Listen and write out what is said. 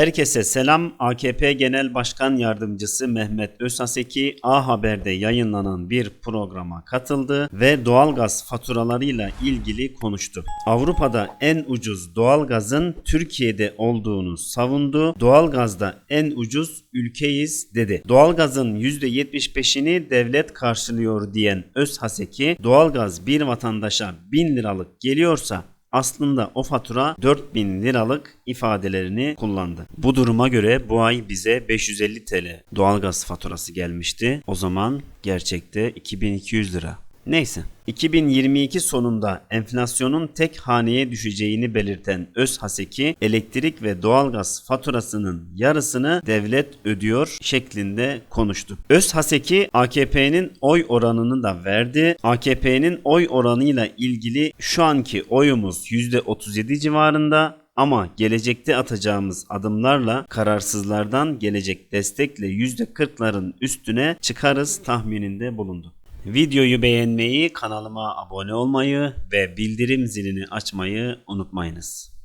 Herkese selam. AKP Genel Başkan Yardımcısı Mehmet Özhaseki A Haber'de yayınlanan bir programa katıldı ve doğalgaz faturalarıyla ilgili konuştu. Avrupa'da en ucuz doğalgazın Türkiye'de olduğunu savundu. Doğalgazda en ucuz ülkeyiz dedi. Doğalgazın %75'ini devlet karşılıyor diyen Özhaseki, doğalgaz bir vatandaşa 1000 liralık geliyorsa aslında o fatura 4000 liralık ifadelerini kullandı. Bu duruma göre bu ay bize 550 TL doğalgaz faturası gelmişti. O zaman gerçekte 2200 lira. Neyse. 2022 sonunda enflasyonun tek haneye düşeceğini belirten Özhaseki elektrik ve doğalgaz faturasının yarısını devlet ödüyor şeklinde konuştu. Özhaseki AKP'nin oy oranını da verdi. AKP'nin oy oranıyla ilgili şu anki oyumuz %37 civarında ama gelecekte atacağımız adımlarla kararsızlardan gelecek destekle %40'ların üstüne çıkarız tahmininde bulundu. Videoyu beğenmeyi, kanalıma abone olmayı ve bildirim zilini açmayı unutmayınız.